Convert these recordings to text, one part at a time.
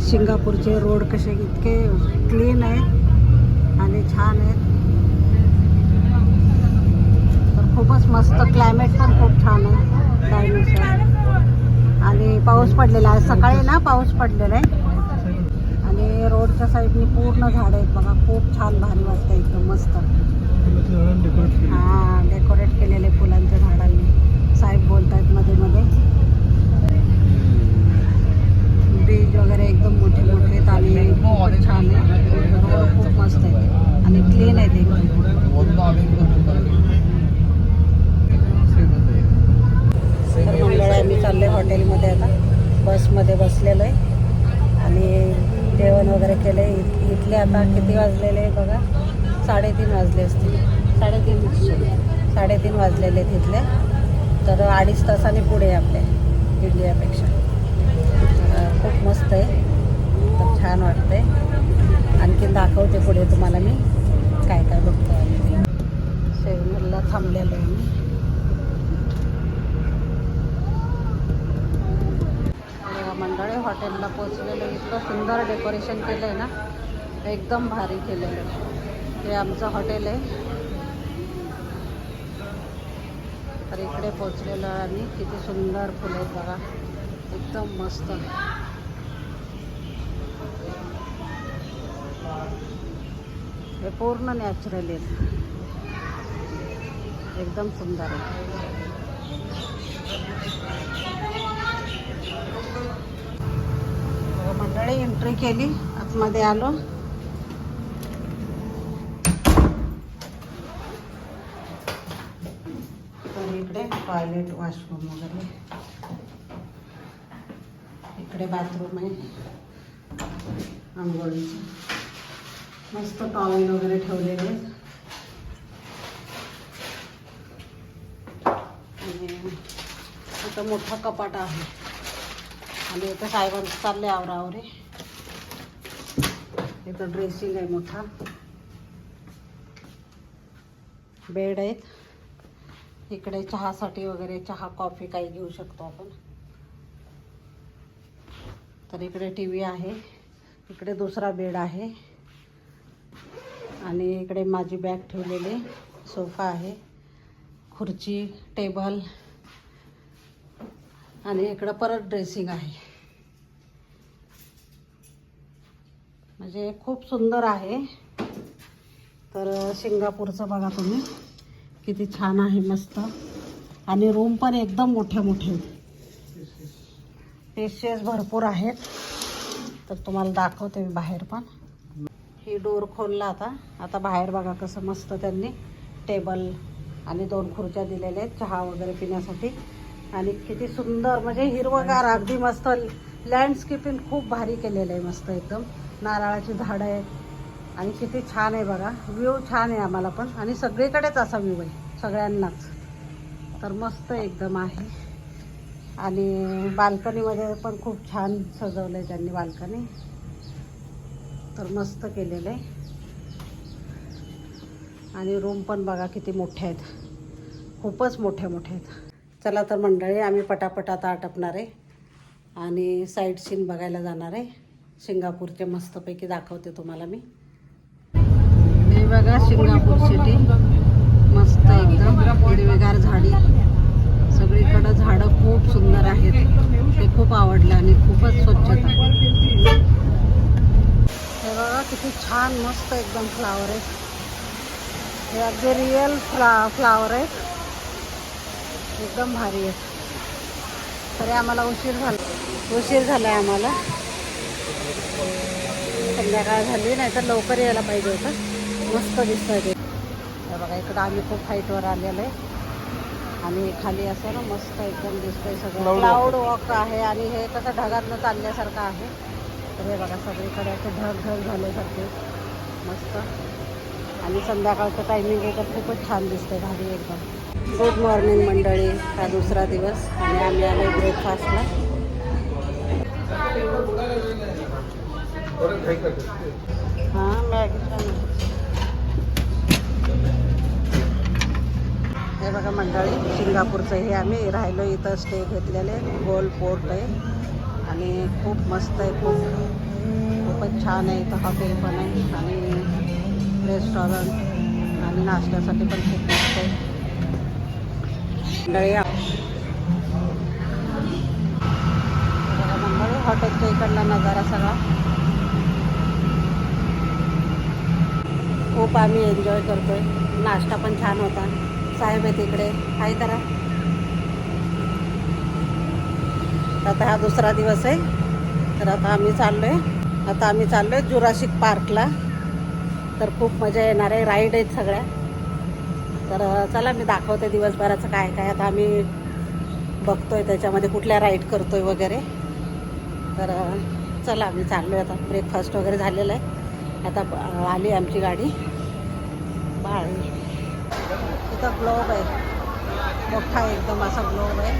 सिंगापूरचे रोड कसे इतके क्लीन आहेत आणि छान आहेत. तर खूपच मस्त क्लायमेट पण खूप छान आहे. त्यानुसार आणि पाऊस पडलेला आहे. सकाळी ना पाऊस पडलेला आहे. आणि रोडच्या साईडनी पूर्ण झाडं आहेत बघा. खूप छान भारी वाटतं एकदम मस्त. हां डेकोरेट केलेले फुलांच्या झाडांनी. साहेब बोलत आहेत मध्ये मध्ये. ब्रिज वगैरे एकदम मोठे मोठे आहेत आणि खूप छान आहे. रोड खूप मस्त आहे. आणि क्लीन आहे ते. तर मंडळ आम्ही आहे हॉटेलमध्ये आता. बसमध्ये बसलेलो आहे. आणि जेवण वगैरे केलं आहे इथले आता किती वाजलेले आहे बघा? साडेतीन वाजले असतील. साडेतीन साडेतीन वाजलेले आहेत इथले. तर अडीच तासाने पुढे आपले. आपल्या इंडियापेक्षा तर खूप मस्त आहे तर छान वाटतंय आणखीन दाखवते पुढे तुम्हाला मी काय काय बघतो आम्ही सेव्हनला थांबलेलो आहे मी बघा मंडळी हॉटेलला पोचलेलं इतकं सुंदर डेकोरेशन केलं आहे ना? एकदम भारी केलेलं आहे हे आमचं हॉटेल आहे. तर इकडे पोचलेलं आणि किती सुंदर फुलं आहेत बघा. एकदम मस्त. हे पूर्ण नॅचरल आहेत. एकदम सुंदर आहे बघा, एंट्री केली. आतमध्ये आलो. तर इकडे टॉयलेट वॉशरूम वगैरे. इकडे बाथरूम आहे. आंघोळीचं. मस्त टॉवेल वगैरे ठेवलेले. आहेत आणि मोठा कपाट आहे. आणि इथं साहेबांचं चालले आवरावरे इथं ड्रेसिंग आहे मोठा बेड आहेत. इकडे चहासाठी वगैरे चहा कॉफी काही घेऊ शकतो आपण. तर इकडे टी व्ही आहे. इकडे दुसरा बेड आहे. आणि इकडे माझी बॅग ठेवलेली सोफा आहे. खुर्ची टेबल आणि इकडं परत ड्रेसिंग आहे. म्हणजे खूप सुंदर आहे. तर सिंगापूरचं बघा तुम्ही. किती छान आहे मस्त. आणि रूम पण एकदम मोठे मोठे. पेशेस भरपूर आहेत. तर तुम्हाला दाखवते मी बाहेर पण. ही डोर खोलला आता. आता बाहेर बघा कसं मस्त त्यांनी टेबल आणि दोन खुर्च्या दिलेल्या आहेत चहा वगैरे पिण्यासाठी. आणि किती सुंदर म्हणजे हिरवगार अगदी मस्त. लँडस्केपिंग खूप भारी केलेलं आहे मस्त एकदम. नारळाची झाडं आहेत. आणि किती छान आहे बघा. व्ह्यू छान आहे आम्हाला पण. आणि सगळीकडेच असा व्ह्यू आहे. सगळ्यांनाच. तर मस्त एकदम आहे. आणि बाल्कनीमध्ये पण खूप छान सजवलं आहे त्यांनी बाल्कनी. तर मस्त केलेलं आहे. आणि रूम पण बघा किती मोठे आहेत. खूपच मोठे मोठे आहेत. चला तर मंडळी आम्ही पटापट आता आटपणार आहे. आणि साईट सीन बघायला जाणार आहे. सिंगापूरचे मस्तपैकी दाखवते तुम्हाला मी. हे बघा सिंगापूर सिटी मस्त एकदम हिरवीगार झाडी. सगळीकडं झाडं खूप सुंदर आहेत. ते खूप आवडलं आणि खूपच स्वच्छता हे बघा किती छान मस्त एकदम फ्लावर आहेत हे अगदी रिअल फ्ला फ्लावर आहेत एकदम भारी आहेत तरी आम्हाला उशीर झाला. उशीर झाला आहे आम्हाला. संध्याकाळ झाली नाही तर लवकर यायला पाहिजे होतं. मस्त दिसतंय ते. बघा इकडं आम्ही खूप हाईटवर आलेलो आहे. आणि खाली असं ना मस्त एकदम दिसतंय सगळं. क्लाउड वॉक आहे आणि हे कसं ढगातनं चालल्यासारखं आहे. तर हे बघा सगळीकडे असे ढग ढग झाल्यासारखे. मस्त. आणि संध्याकाळचं टायमिंग आहे तर खूपच छान दिसतंय भारी एकदम. गुड मॉर्निंग मंडळी हा दुसरा दिवस. आणि आम्ही आलो ब्रेकफास्टला हां मॅगी हे बघा मंडळी सिंगापूरचं हे आम्ही राहिलो इथं स्टे घेतलेले. गोल पोर्ट आहे. आणि खूप मस्त आहे. खूप खूपच छान आहे इथं हॉटेल पण आहे. आणि रेस्टॉरंट आणि नाश्त्यासाठी पण खूप मस्त आहे. बघा मंडळी हॉटेलच्या इकडला नजारा सगळा. खूप आम्ही एन्जॉय करतो आहे नाश्ता पण छान होता. साहेब आहे तिकडे हाय करा आता हा दुसरा दिवस आहे. तर आता आम्ही चाललो आहे आता आम्ही चाललो आहे जुराशिक पार्कला. तर खूप मजा येणार आहे. राईड आहेत सगळ्या. तर चला मी दाखवते दिवसभराचं काय काय. आता आम्ही बघतोय त्याच्यामध्ये कुठल्या राईड करतोय वगैरे. तर चला आम्ही चाललो आहे आता. ब्रेकफास्ट वगैरे झालेलं आहे. आता आली आमची गाडी. बाळ इथं ग्लोब आहे. मोठा एकदम असा ग्लोब आहे.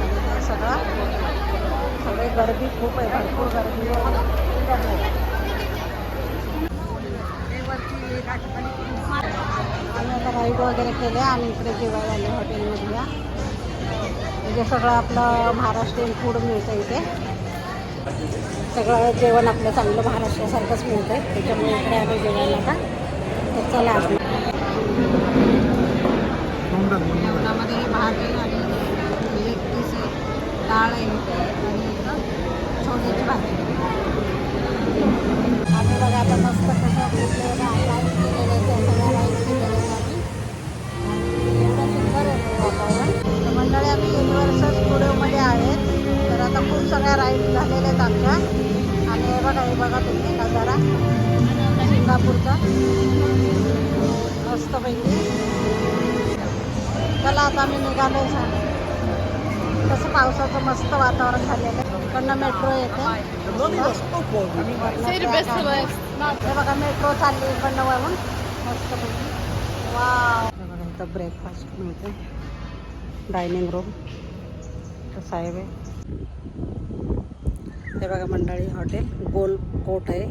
आणि ते सगळं सगळे गर्दी खूप आहे. भरपूर गर्दी आहे. आम्ही आता राईड वगैरे केले आणि इकडे जेवायला आले हॉटेलमधल्या म्हणजे सगळं आपलं महाराष्ट्रीयन फूड मिळतं इथे. सगळं जेवण आपलं चांगलं महाराष्ट्रासारखंच मिळतं आहे त्याच्यामुळे इकडे आम्ही जेवायला आता तर चला. जेवणामध्ये भात आहे आणि एक डाळ आहे चला आता आम्ही निघालोय सांग कसं पावसाचं मस्त वातावरण झालेलं आहे. इकडनं मेट्रो येते. हे बघा मेट्रो चालली इकडनं वळून. मस्तपैकी वा बघा इथं ब्रेकफास्ट मिळते डायनिंग रूम कसं आहे. हे बघा मंडळी हॉटेल. गोल कोट आहे.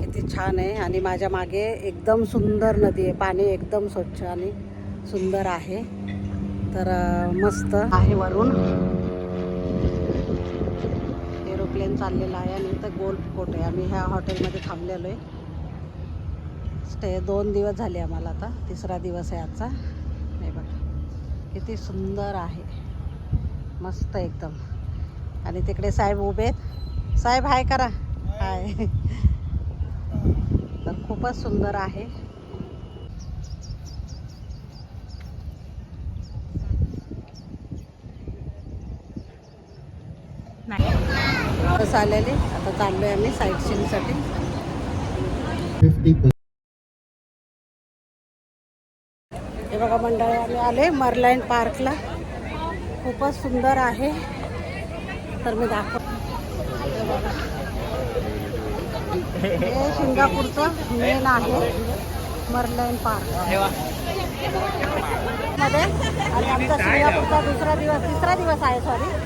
किती छान आहे. आणि माझ्या मागे एकदम सुंदर नदी आहे. पाणी एकदम स्वच्छ आणि सुंदर आहे. तर मस्त. आहे वरून. एरोप्लेन चाललेला आहे आणि इथं गोल्फ कोट आहे. आम्ही ह्या हॉटेलमध्ये थांबलेलो आहे स्टे दोन दिवस झाले आम्हाला आता. तिसरा दिवस आहे आजचा. नाही बघा. किती सुंदर आहे. मस्त एकदम. आणि तिकडे साहेब उभे आहेत. साहेब हाय करा. हाय. तर खूपच सुंदर आहे. बस आलेले. आता चाललोय आम्ही साईट सीनसाठी हे बघा मंडळी आम्ही आले मरलाईन पार्कला. खूपच सुंदर आहे. तर मी दाखव हे सिंगापूरचं मेन आहे मरलाईन पार्क. मध्ये. आणि आमचा सिंगापूरचा दुसरा दिवस तिसरा दिवस आहे सॉरी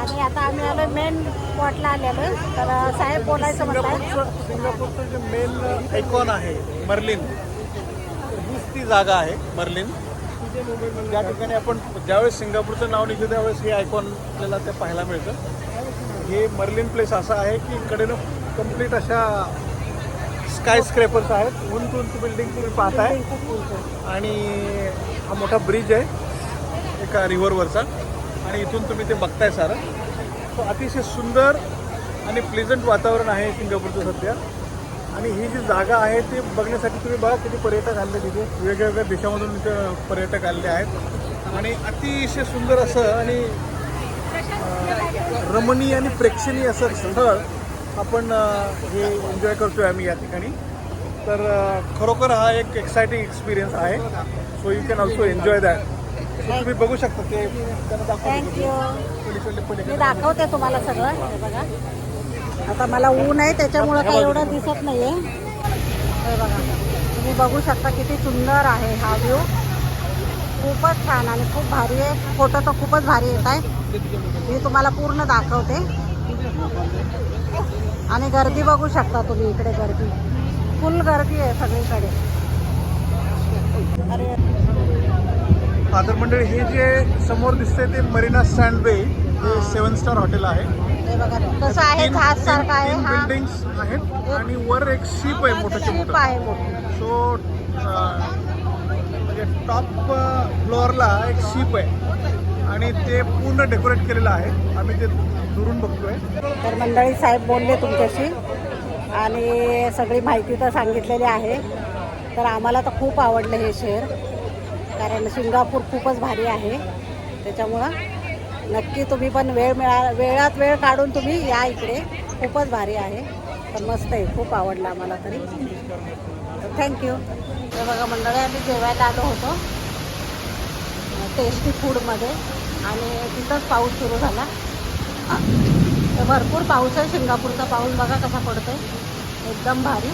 आणि आता आम्ही आलो मेन स्पॉटला आलेलो. तर साहेब बोलायचं म्हणतात सिंगापूरचं सिंगापूरचं जे मेन आयकॉन आहे मर्लिन हीच ती जागा आहे मर्लिन त्या ठिकाणी आपण ज्यावेळेस सिंगापूरचं नाव निघतं त्यावेळेस हे आयकॉन आपल्याला ते पाहायला मिळतं. हे मर्लिन प्लेस असं आहे की इकडेनं कंप्लीट अशा स्काय स्क्रेपर्स आहेत. उंच उंच बिल्डिंग तुम्ही पाहताय. आणि हा मोठा ब्रिज आहे एका रिव्हरवरचा आणि इथून तुम्ही ते बघताय सारं. तो अतिशय सुंदर आणि प्लेझंट वातावरण आहे सिंगापूरचं सध्या. आणि ही जी जागा आहे ती बघण्यासाठी तुम्ही बघा किती पर्यटक आले तिथे. वेगवेगळ्या देशामधून इथे पर्यटक आलेले आहेत. आणि अतिशय सुंदर असं आणि रमणीय आणि प्रेक्षणीय असं स्थळ आपण हे एन्जॉय करतोय आम्ही या ठिकाणी. तर खरोखर हा एक एक्सायटिंग एक्सपिरियन्स आहे. So you can also enjoy that तुम्ही बघू शकता ते. थँक्यू मी दाखवते तुम्हाला सगळं. हे बघा. आता मला ऊन आहे त्याच्यामुळं काही एवढं दिसत नाही आहे बघा. तुम्ही बघू शकता किती सुंदर आहे हा व्ह्यू खूपच छान आणि खूप भारी आहे. फोटो तर खूपच भारी येत आहे. मी तुम्हाला पूर्ण दाखवते. आणि गर्दी बघू शकता तुम्ही इकडे गर्दी. फुल गर्दी आहे सगळीकडे. अरे तर मंडळी हे जे समोर दिसतंय ते मरीना सँड बे हे सेवन स्टार हॉटेल आहे. हे बघा कसं आहे तीन- जहाज सारखं आहे तीन हा. आहेत आणि वर एक शिप आहे मोठं शिप मोठं आहे मोठं. सो म्हणजे टॉप फ्लोअरला एक शिप आहे. आणि ते पूर्ण डेकोरेट केलेलं आहे. आम्ही ते दुरून बघतोय. तर मंडळी साहेब बोलले तुमच्याशी. आणि सगळी माहिती तर सांगितलेली आहे. तर आम्हाला तर खूप आवडलं हे शहर कारण सिंगापूर खूपच भारी आहे. त्याच्यामुळं नक्की तुम्ही पण वेळ मिळा वेळात वेळ काढून तुम्ही या इकडे. खूपच भारी आहे. तर मस्त आहे. खूप आवडलं आम्हाला तरी. थँक्यू तर बघा मंडळी आम्ही जेवायला आलो होतो. टेस्टी फूडमध्ये आणि तिथंच पाऊस सुरू झाला. तर भरपूर पाऊस आहे सिंगापूरचा. पाऊस बघा कसा पडतोय. एकदम भारी.